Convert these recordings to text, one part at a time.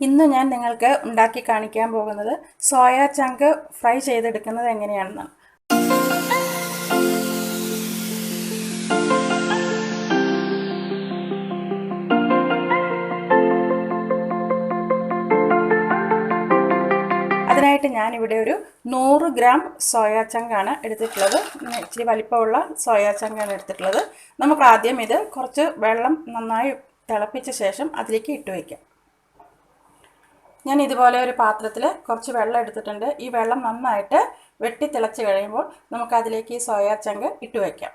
ഇന്ന് ഞാൻ നിങ്ങൾക്ക് ഉണ്ടാക്കി കാണിക്കാൻ പോകുന്നത് സോയ ചങ്ക് ഫ്രൈ ചെയ്തെടുക്കുന്നത് എങ്ങനെയാണെന്നാണ്. അതിനായിട്ട് ഞാനിവിടെ ഒരു നൂറ് ഗ്രാം സോയാ ചങ്കാണ് എടുത്തിട്ടുള്ളത്. ഇച്ചിരി വലിപ്പമുള്ള സോയാ ചങ്കാണ് എടുത്തിട്ടുള്ളത്. നമുക്ക് ആദ്യം ഇത് കുറച്ച് വെള്ളം നന്നായി തിളപ്പിച്ച ശേഷം അതിലേക്ക് ഇട്ട് വയ്ക്കാം ഞാൻ ഇതുപോലെ ഒരു പാത്രത്തിൽ കുറച്ച് വെള്ളം എടുത്തിട്ടുണ്ട്. ഈ വെള്ളം നന്നായിട്ട് വെട്ടി തിളച്ച് കഴിയുമ്പോൾ നമുക്കതിലേക്ക് ഈ സോയാ ചങ്ക് ഇട്ട് വയ്ക്കാം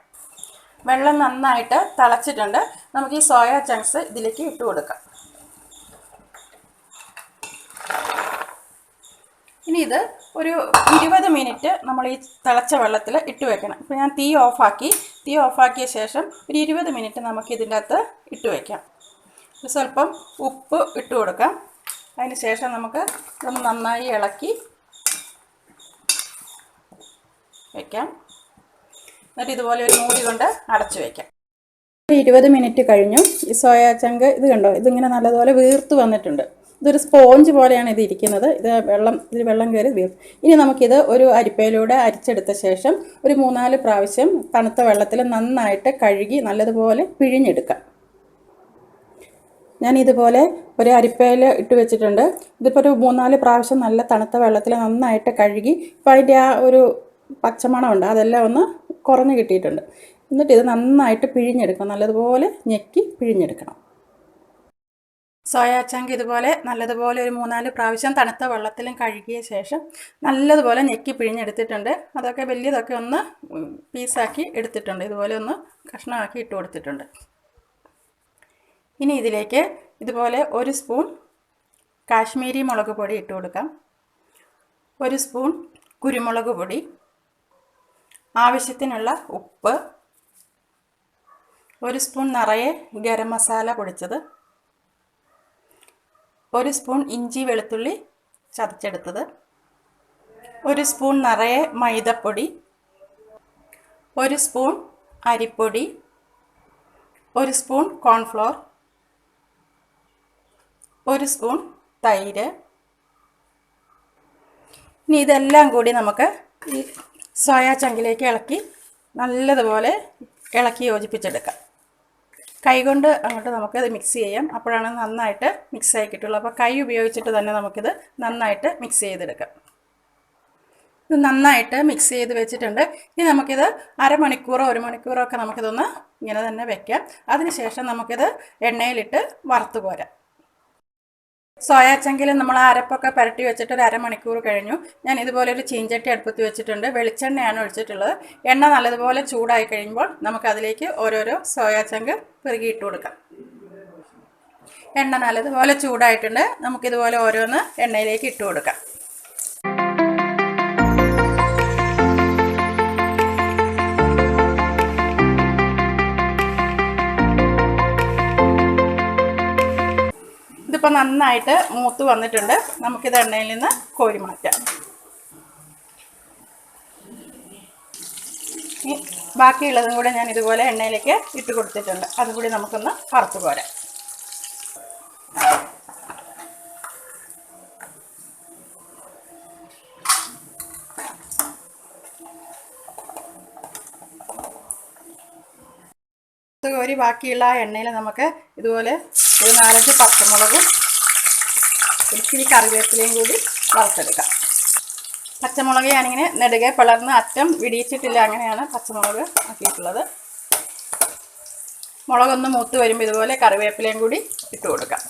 വെള്ളം നന്നായിട്ട് തിളച്ചിട്ടുണ്ട്. നമുക്ക് ഈ സോയാ ചങ്ക്സ് ഇതിലേക്ക് ഇട്ട് കൊടുക്കാം. ഇനി ഇത് ഒരു ഇരുപത് മിനിറ്റ് നമ്മൾ ഈ തിളച്ച വെള്ളത്തിൽ ഇട്ട് വെക്കണം. ഇപ്പോൾ ഞാൻ തീ ഓഫാക്കി. തീ ഓഫാക്കിയ ശേഷം ഒരു ഇരുപത് മിനിറ്റ് നമുക്ക് ഇതിന്റെ അകത്ത് ഇട്ട് വയ്ക്കാം സ്വല്പം ഉപ്പ് ഇട്ട് കൊടുക്കാം. അതിന് ശേഷം നമുക്ക് ഇതൊന്ന് നന്നായി ഇളക്കി വയ്ക്കാം എന്നിട്ട് ഇതുപോലെ ഒരു മൂടി കൊണ്ട് അടച്ചു വയ്ക്കാം ഇരുപത് മിനിറ്റ് കഴിഞ്ഞു. ഈ സോയാ ചങ്ക് ഇത് കണ്ടോ? ഇതിങ്ങനെ നല്ലതുപോലെ വീർത്ത് വന്നിട്ടുണ്ട്. ഇതൊരു സ്പോഞ്ച് പോലെയാണ് ഇത് ഇരിക്കുന്നത്. ഇത് വെള്ളം ഇതിൽ വെള്ളം കയറി വീർത്ത്. ഇനി നമുക്കിത് ഒരു അരിപ്പയിലൂടെ അരിച്ചെടുത്ത ശേഷം ഒരു മൂന്നാൽ പ്രാവശ്യം തണുത്ത വെള്ളത്തിൽ നന്നായിട്ട് കഴുകി നല്ലതുപോലെ പിഴിഞ്ഞെടുക്കാം. ഞാൻ ഇതുപോലെ ഒരു അരിപ്പയിൽ ഇട്ട് വെച്ചിട്ടുണ്ട്. ഇതിപ്പോൾ ഒരു മൂന്നാൽ പ്രാവശ്യം നല്ല തണുത്ത വെള്ളത്തിൽ നന്നായിട്ട് കഴുകി ഇപ്പോൾ അതിന്റെ ആ ഒരു പച്ചമണമുണ്ട് അതെല്ലാം ഒന്ന് കുറഞ്ഞ് കിട്ടിയിട്ടുണ്ട്. എന്നിട്ട് ഇത് നന്നായിട്ട് പിഴിഞ്ഞെടുക്കണം നല്ലതുപോലെ ഞെക്കി പിഴിഞ്ഞെടുക്കണം. സോയാ ഇതുപോലെ നല്ലതുപോലെ ഒരു മൂന്നാൽ പ്രാവശ്യം തണുത്ത വെള്ളത്തിലും കഴുകിയ ശേഷം നല്ലതുപോലെ ഞെക്കി പിഴിഞ്ഞെടുത്തിട്ടുണ്ട്. അതൊക്കെ വലിയതൊക്കെ ഒന്ന് പീസാക്കി എടുത്തിട്ടുണ്ട്. ഇതുപോലെ ഒന്ന് കഷ്ണമാക്കി ഇട്ട് കൊടുത്തിട്ടുണ്ട്. ഇനി ഇതിലേക്ക് ഇതുപോലെ ഒരു സ്പൂൺ കാശ്മീരി മുളക് പൊടി ഇട്ട് കൊടുക്കാം. ഒരു സ്പൂൺ കുരുമുളക് പൊടി. ആവശ്യത്തിനുള്ള ഉപ്പ്. ഒരു സ്പൂൺ നിറയെ ഗരം മസാല പൊടിച്ചത്. ഒരു സ്പൂൺ ഇഞ്ചി വെളുത്തുള്ളി ചതച്ചെടുത്തത്. ഒരു സ്പൂൺ നിറയെ മൈദപ്പൊടി. ഒരു സ്പൂൺ അരിപ്പൊടി. ഒരു സ്പൂൺ കോൺഫ്ലോർ. ഒരു സ്പൂൺ തൈര്. ഇനി ഇതെല്ലാം കൂടി നമുക്ക് ഈ സോയാ ചങ്കിലേക്ക് ഇളക്കി നല്ലതുപോലെ ഇളക്കി യോജിപ്പിച്ചെടുക്കാം. കൈകൊണ്ട് അങ്ങോട്ട് നമുക്കത് മിക്സ് ചെയ്യാം. അപ്പോഴാണ് നന്നായിട്ട് മിക്സ് ആയി കിട്ടുള്ളൂ. അപ്പോൾ കൈ ഉപയോഗിച്ചിട്ട് തന്നെ നമുക്കിത് നന്നായിട്ട് മിക്സ് ചെയ്തെടുക്കാം. ഇത് നന്നായിട്ട് മിക്സ് ചെയ്ത് വെച്ചിട്ടുണ്ട്. ഇനി നമുക്കിത് അരമണിക്കൂറോ ഒരു മണിക്കൂറോ ഒക്കെ നമുക്കിതൊന്ന് ഇങ്ങനെ തന്നെ വെക്കാം. അതിനുശേഷം നമുക്കിത് എണ്ണയിലിട്ട് വറുത്ത് പോരാം സോയാ ചങ്കിൽ നമ്മൾ അരപ്പൊക്കെ പുരട്ടി വെച്ചിട്ട് ഒരു അരമണിക്കൂർ കഴിഞ്ഞു. ഞാൻ ഇതുപോലെ ഒരു ചീഞ്ചട്ടി അടുപ്പത്ത് വെച്ചിട്ടുണ്ട്. വെളിച്ചെണ്ണയാണ് ഒഴിച്ചിട്ടുള്ളത്. എണ്ണ നല്ലതുപോലെ ചൂടായി കഴിയുമ്പോൾ നമുക്കതിലേക്ക് ഓരോരോ സോയാ ചങ്ക് പെറുകി ഇട്ട് കൊടുക്കാം. എണ്ണ നല്ലതുപോലെ ചൂടായിട്ടുണ്ട്. നമുക്കിതുപോലെ ഓരോന്ന് എണ്ണയിലേക്ക് ഇട്ട് കൊടുക്കാം. ഇതിപ്പോൾ നന്നായിട്ട് മൂത്ത് വന്നിട്ടുണ്ട്. നമുക്കിത് എണ്ണയിൽ നിന്ന് കോരി മാറ്റാം. ഇനി ബാക്കിയുള്ളതും കൂടെ ഞാൻ ഇതുപോലെ എണ്ണയിലേക്ക് ഇട്ട് കൊടുത്തിട്ടുണ്ട്. അതും കൂടി നമുക്കൊന്ന് വറുത്ത് പോരാം കോരി ബാക്കിയുള്ള എണ്ണയിൽ നമുക്ക് ഇതുപോലെ ഒരു നാലഞ്ച് പച്ചമുളകും ഒരിച്ചിരി കറിവേപ്പിലയും കൂടി വറുത്തെടുക്കാം. പച്ചമുളക് ഞാനിങ്ങനെ നെടുകെ പിളർന്ന് അറ്റം വിടിയിച്ചിട്ടില്ല അങ്ങനെയാണ് പച്ചമുളക് ആക്കിയിട്ടുള്ളത്. മുളകൊന്ന് മൂത്ത് വരുമ്പോൾ ഇതുപോലെ കറിവേപ്പിലയും കൂടി ഇട്ട് കൊടുക്കാം.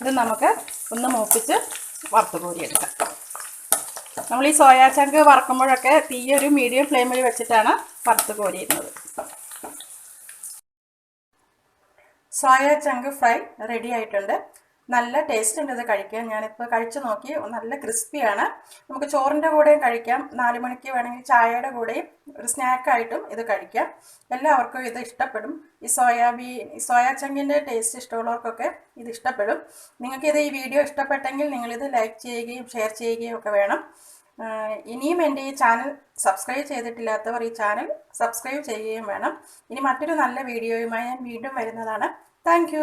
ഇത് നമുക്ക് ഒന്ന് മൂപ്പിച്ച് വറുത്ത് കോരിയെടുക്കാം. നമ്മൾ ഈ സോയാ ചങ്ക് വറക്കുമ്പോഴൊക്കെ തീയൊരു മീഡിയം ഫ്ലെയിമിൽ വെച്ചിട്ടാണ് വറുത്ത് കോരിയിരുന്നത്. സോയ ചങ്ക് ഫ്രൈ റെഡി ആയിട്ടുണ്ട്. നല്ല ടേസ്റ്റ് ഉണ്ട് ഇത് കഴിക്കാൻ. ഞാനിപ്പോൾ കഴിച്ചു നോക്കി. നല്ല ക്രിസ്പിയാണ് നമുക്ക് ചോറിന്റെ കൂടെയും കഴിക്കാം. നാല് മണിക്ക് വേണമെങ്കിൽ ചായയുടെ കൂടെയും ഒരു സ്നാക്കായിട്ടും ഇത് കഴിക്കാം. എല്ലാവർക്കും ഇത് ഇഷ്ടപ്പെടും. ഈ സോയാബീൻ ഈ സോയാ ചങ്കിന്റെ ടേസ്റ്റ് ഇഷ്ടമുള്ളവർക്കൊക്കെ ഇത് ഇഷ്ടപ്പെടും. നിങ്ങൾക്കിത് ഈ വീഡിയോ ഇഷ്ടപ്പെട്ടെങ്കിൽ നിങ്ങളിത് ലൈക്ക് ചെയ്യുകയും ഷെയർ ചെയ്യുകയും ഒക്കെ വേണം. ഇനിയും എന്റെ ഈ ചാനൽ സബ്സ്ക്രൈബ് ചെയ്തിട്ടില്ലാത്തവർ ഈ ചാനൽ സബ്സ്ക്രൈബ് ചെയ്യുകയും വേണം. ഇനി മറ്റൊരു നല്ല വീഡിയോയുമായി ഞാൻ വീണ്ടും വരുന്നതാണ്. താങ്ക്